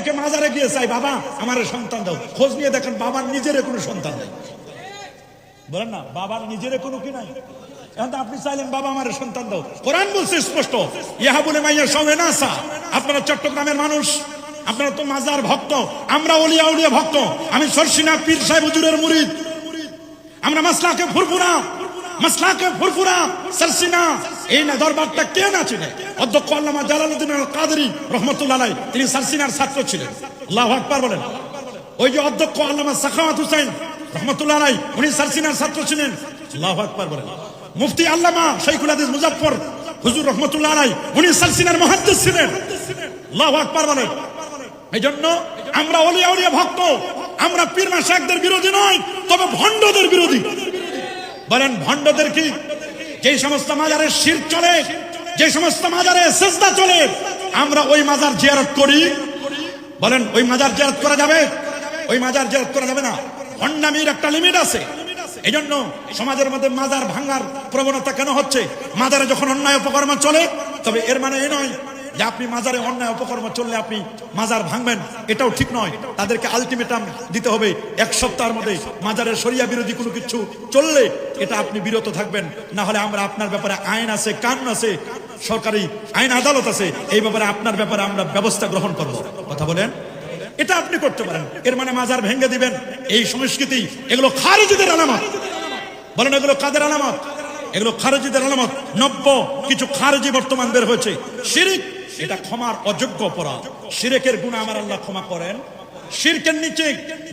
অনেকে মাজারে গিয়ে চাই, বাবা, আমার সন্তান দাও। খোঁজ নিয়ে দেখেন বাবার নিজের কোনো সন্তান নেই। বলেন না, বাবার নিজের কোনো কি নাই? আপনি চাইলেন, বাবা, আমার সন্তান দাও। কোরআন বলছে স্পষ্ট ইহা বলে না আসা আপনারা চট্টগ্রামের মানুষ, আপনারা তো মাজার ভক্ত, আমরা অলিয়া উলিয়া ভক্ত। আমি সরসিনা পীর সাহেব হুজুরের মুরিদ। আমরা মাসলাকে ফুরফুরা মাসলাকে ফুরফুরা, সরসিনা এই না, দরবারটা কে না চিনে? অধ্যক্ষ আল্লামা জালালউদ্দিন আল কাদরি রহমতুল্লাহ তিনি সারসিনার ছাত্র ছিলেন। আল্লাহ আকবার বলেন। ওই যে অধ্যক্ষ আল্লামা সাখাওয়াত হুসাইন রহমতুল্লাহ উনি সারসিনার ছাত্র ছিলেন। আল্লাহ আকবার বলেন। মুফতি আল্লামা শৈখুল হাদিস মুজাফফর হুজুর রহমতুল্লাহ আলাই উনি সরসিনার মুহাদ্দিস ছিলেন। আল্লাহ আকবার বলেন। এই জন্য আমরা অলিয়া উলিয়া ভক্ত, আমরা পীর মাসাকদের বিরোধী নয় তবে ভণ্ডদের বিরোধী। বলেন, ভণ্ডদের কি? যে সমস্ত মাজারে শির চলে যে সমস্ত মাজারে সেজদা চলে, আমরা ওই মাজার জিয়ারত করি। বলেন, ওই মাজার জিয়ারত করা যাবে? ওই মাজার জিয়ারত করা যাবে না। ভণ্ডামির একটা লিমিট আছে। এই জন্য সমাজের মধ্যে মাজার ভাঙার প্রবণতা কেন হচ্ছে? মাজারে যখন অন্যায় উপকর্ম চলে, তবে এর মানে এই নয় যে আপনি মাজারে অন্যায় অপকর্ম চললে আপনি মাজার ভাঙবেন, এটাও ঠিক নয়। তাদেরকে আলটিমেটাম দিতে হবে, এক সপ্তাহের মধ্যে মাজারের সরিয়া বিরোধী কোনো কিছু চললে এটা আপনি বিরত থাকবেন। না হলে আমরা আপনার ব্যাপারে আইন আছে, কানুন আছে, সরকারি আইন আদালত আছে, এই ব্যাপারে আপনার ব্যাপারে আমরা ব্যবস্থা গ্রহণ করব। কথা বলেন? এটা আপনি করতে পারেন। এর মানে মাজার ভেঙে দিবেন। এই সংস্কৃতি, এগুলো খারিজিদের আলামত। বলেন, এগুলো কাদের আলামত? এগুলো খারেজিদের আলামত। নব্য কিছু খারেজি বর্তমান বের হয়েছে। শিরিক এটা ক্ষমার অযোগ্য অপরাধ। শিরেকের গুণা আমার আল্লাহ ক্ষমা করেন। শিরকের নিচে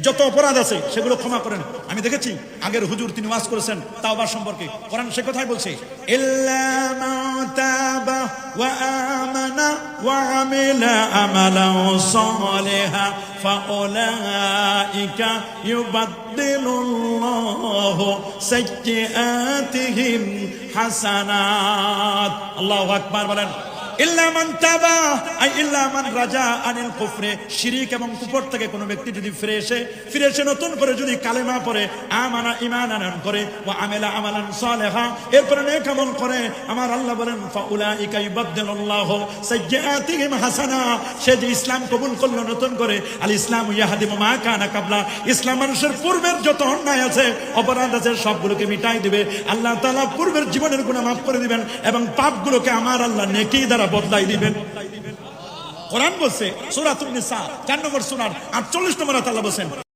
যত অপরাধ আছে, সেগুলো ক্ষমা করেন। আমি দেখেছি, আগের হুজুর তিনি ওয়াজ করেছেন তাওবার সম্পর্কে। কোরআন সে কথাই বলছে আল্লাহু আকবার বলেন ইল্লামান তাবা, আই রাজা আনিল কুফরে। শিরিক এবং কুফর থেকে কোনো ব্যক্তি যদি ফিরে এসে ফিরে এসে নতুন করে যদি কালেমা পড়ে, আমানা করে ও আমেলা আমালান সালেহা। এরপরে নেক আমল করে, আমার আল্লাহ বলেন, ফাউলাইকা সাইয়্যাতিহিম হাসানা। সে যে ইসলাম কবুল করল নতুন করে, আল ইসলাম মা কানা কাবলা। ইসলাম মানুষের পূর্বের যত অন্যায় আছে, অপরাধ আছে, সবগুলোকে মিটাই দিবে। আল্লাহ তাআলা পূর্বের জীবনের গুনাহ মাফ করে দিবেন এবং পাপগুলোকে আমার আল্লাহ নেকি দ্বারা বদলাই দিবেন। কোরআন বলছে সুরাত চার 4 নম্বর সোনার আটচল্লিশ নম্বর আল্লাহ বলেন